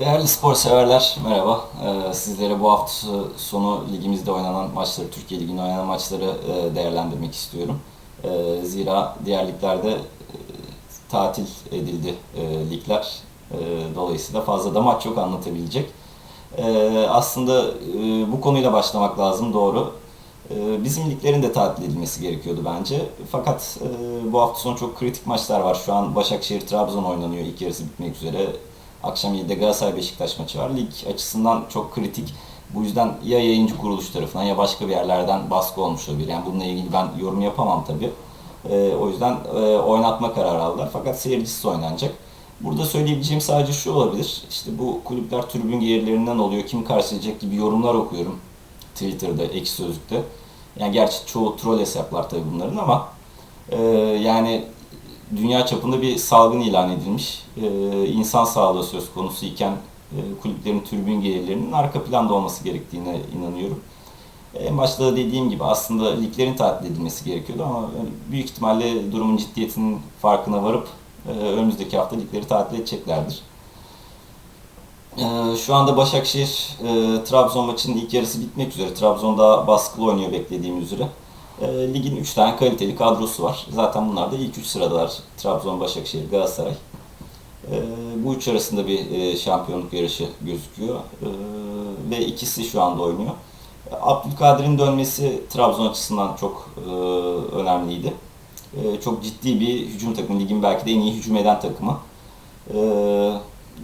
Değerli spor severler, merhaba. Ee, sizlere bu hafta sonu ligimizde oynanan maçları, Türkiye Ligi'nde oynanan maçları e, değerlendirmek istiyorum. E, zira diğer liglerde e, tatil edildi e, ligler. E, dolayısıyla fazla da maç yok anlatabilecek. Aslında bu konuyla başlamak lazım, doğru. Bizim liglerin de tatil edilmesi gerekiyordu bence. Fakat bu hafta sonu çok kritik maçlar var. Şu an Başakşehir-Trabzon oynanıyor, ilk yarısı bitmek üzere. Akşam 7'de Galatasaray Beşiktaş maçı var. Lig açısından çok kritik. Bu yüzden ya yayıncı kuruluş tarafından ya başka bir yerlerden baskı olmuş olabilir. Yani bununla ilgili ben yorum yapamam tabii. E, o yüzden e, oynatma kararı aldılar. Fakat seyircisiz oynanacak. Burada söyleyebileceğim sadece şu olabilir. İşte bu kulüpler tribün gelirlerinden oluyor. Kim karşılayacak gibi yorumlar okuyorum. Twitter'da, Ekşi Sözlük'te. Yani gerçi çoğu troll hesaplar tabii bunların ama e, yani dünya çapında bir salgın ilan edilmiş. E, insan sağlığı söz konusu iken e, kulüplerin tribün gelirlerinin arka planda olması gerektiğine inanıyorum. En başta da dediğim gibi aslında liglerin tatil edilmesi gerekiyordu ama büyük ihtimalle durumun ciddiyetinin farkına varıp e, önümüzdeki hafta ligleri tatil edeceklerdir. E, şu anda Başakşehir e, Trabzon maçının ilk yarısı bitmek üzere. Trabzon'da baskılı oynuyor beklediğim üzere. E, ligin 3 tane kaliteli kadrosu var. Zaten bunlar da ilk 3 sıradalar. Trabzon, Başakşehir, Galatasaray. E, bu üç arasında bir e, şampiyonluk yarışı gözüküyor. E, ve ikisi şu anda oynuyor. Abdülkadir'in dönmesi Trabzon açısından çok e, önemliydi. E, çok ciddi bir hücum takımı. Ligin belki de en iyi hücum eden takımı. E,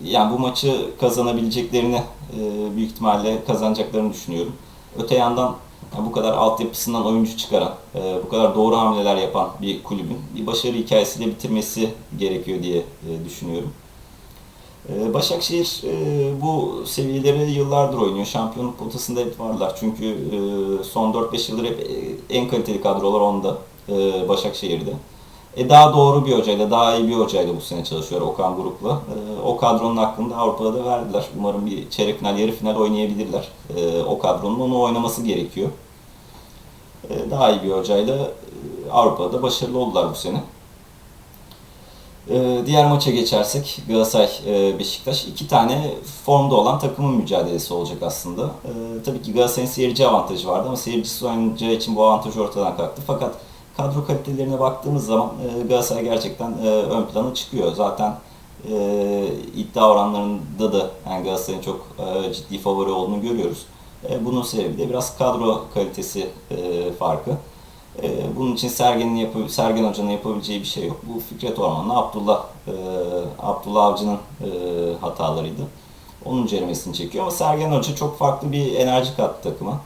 yani bu maçı kazanabileceklerini e, büyük ihtimalle kazanacaklarını düşünüyorum. Öte yandan bu kadar altyapısından oyuncu çıkaran, e, bu kadar doğru hamleler yapan bir kulübün bir başarı hikayesiyle bitirmesi gerekiyor diye e, düşünüyorum. E, Başakşehir bu seviyeleri yıllardır oynuyor. Şampiyonluk potasında hep varlar. Çünkü son 4-5 yıldır hep en kaliteli kadrolar onda Başakşehir'de. E daha doğru bir hocayla, daha iyi bir hocayla bu sene çalışıyor Okan Buruk'la. E, o kadronun hakkında Avrupa'da da verdiler. Umarım bir çeyrek final, yarı final oynayabilirler. E, o kadronun onu oynaması gerekiyor. E, daha iyi bir hocayla e, Avrupa'da başarılı oldular bu sene. E, diğer maça geçersek Galatasaray e, Beşiktaş iki tane formda olan takımın mücadelesi olacak aslında. E, tabii ki Galatasaray'ın seyirci avantajı vardı ama seyircisi oynayacağı için bu avantaj ortadan kalktı. Fakat kadro kalitelerine baktığımız zaman e, Galatasaray gerçekten e, ön plana çıkıyor. Zaten e, iddia oranlarında da yani Galatasaray'ın çok e, ciddi favori olduğunu görüyoruz. E, bunun sebebi de biraz kadro kalitesi e, farkı. E, bunun için Sergen'in yapı, Sergen Hoca'nın yapabileceği bir şey yok. Bu Fikret Orman'la Abdullah e, Abdullah Avcı'nın e, hatalarıydı. Onun ceremesini çekiyor ama Sergen Hoca çok farklı bir enerji kattı takıma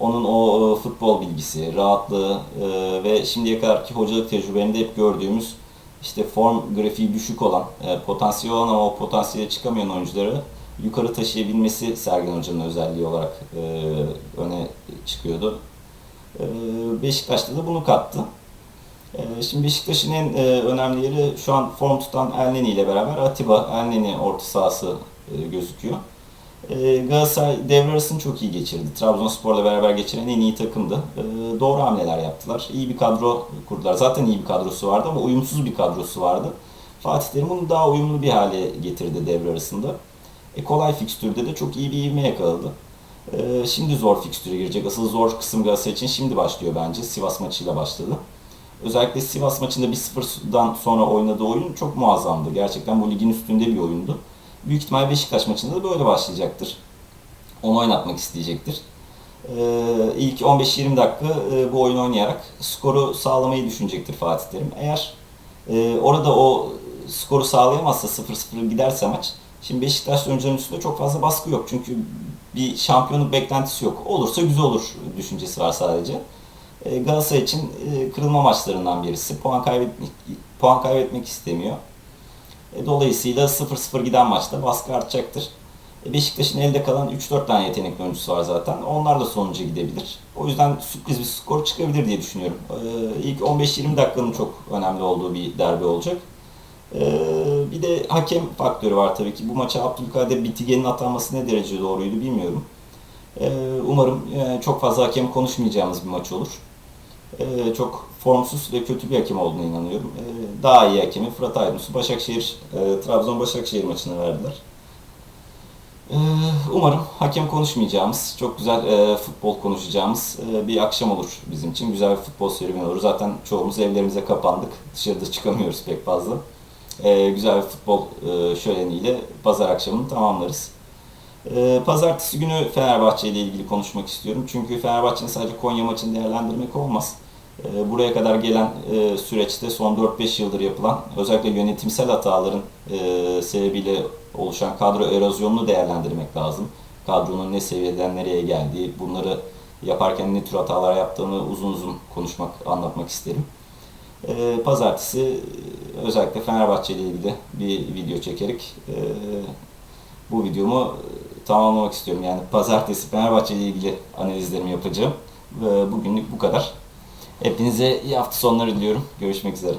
onun o e, futbol bilgisi, rahatlığı e, ve şimdiye kadarki hocalık tecrübelerinde hep gördüğümüz işte form grafiği düşük olan, e, potansiyel olan ama o potansiyele çıkamayan oyuncuları yukarı taşıyabilmesi Sergen Hoca'nın özelliği olarak öne çıkıyordu. Beşiktaş'ta da bunu kattı. Şimdi Beşiktaş'ın en önemli yeri şu an form tutan Elneni ile beraber Atiba Elneni orta sahası gözüküyor. E, Galatasaray devre arasını çok iyi geçirdi. Trabzonspor'la beraber geçiren en iyi takımdı. E, doğru hamleler yaptılar. İyi bir kadro kurdular. Zaten iyi bir kadrosu vardı ama uyumsuz bir kadrosu vardı. Fatih Terim bunu daha uyumlu bir hale getirdi devre arasında. E, kolay fikstürde de çok iyi bir ivme yakaladı. E, şimdi zor fikstüre girecek. Asıl zor kısım Galatasaray için şimdi başlıyor bence. Sivas maçıyla başladı. Özellikle Sivas maçında 1-0'dan sonra oynadığı oyun çok muazzamdı. Gerçekten bu ligin üstünde bir oyundu büyük ihtimal Beşiktaş maçında da böyle başlayacaktır. Onu oynatmak isteyecektir. Ee, ilk 15-20 dakika e, bu oyunu oynayarak skoru sağlamayı düşünecektir Fatih Terim. Eğer e, orada o skoru sağlayamazsa 0-0 giderse maç, şimdi Beşiktaş oyuncuların üstünde çok fazla baskı yok. Çünkü bir şampiyonluk beklentisi yok. Olursa güzel olur düşüncesi var sadece. E, Galatasaray için e, kırılma maçlarından birisi. Puan kaybetmek, puan kaybetmek istemiyor. E, dolayısıyla 0-0 giden maçta baskı artacaktır. E, Beşiktaş'ın elde kalan 3-4 tane yetenekli oyuncusu var zaten. Onlar da sonuca gidebilir. O yüzden sürpriz bir skor çıkabilir diye düşünüyorum. E, ilk 15-20 dakikanın çok önemli olduğu bir derbi olacak. Bir de hakem faktörü var tabii ki. Bu maça Abdülkadir Bitigen'in atanması ne derece doğruydu bilmiyorum. Umarım çok fazla hakem konuşmayacağımız bir maç olur. Çok formsuz ve kötü bir hakem olduğuna inanıyorum. daha iyi hakemi Fırat Aydınus'u Başakşehir, Trabzon Başakşehir maçına verdiler. Ee, Umarım hakem konuşmayacağımız, çok güzel e, futbol konuşacağımız e, bir akşam olur bizim için. Güzel bir futbol serüveni olur. Zaten çoğumuz evlerimize kapandık. Dışarıda çıkamıyoruz pek fazla. Ee, güzel bir futbol e, şöleniyle pazar akşamını tamamlarız. Pazartesi günü Fenerbahçe ile ilgili konuşmak istiyorum. Çünkü Fenerbahçe'nin sadece Konya maçını değerlendirmek olmaz. Ee, Buraya kadar gelen e, süreçte son 4-5 yıldır yapılan özellikle yönetimsel hataların e, sebebiyle oluşan kadro erozyonunu değerlendirmek lazım. Kadronun ne seviyeden nereye geldiği, bunları yaparken ne tür hatalar yaptığını uzun uzun konuşmak, anlatmak isterim. Ee, Pazartesi özellikle Fenerbahçe ile ilgili bir video çekerek e, bu videomu tamamlamak istiyorum. Yani pazartesi Fenerbahçe ile ilgili analizlerimi yapacağım. Bugünlük bu kadar. Hepinize iyi hafta sonları diliyorum. Görüşmek üzere.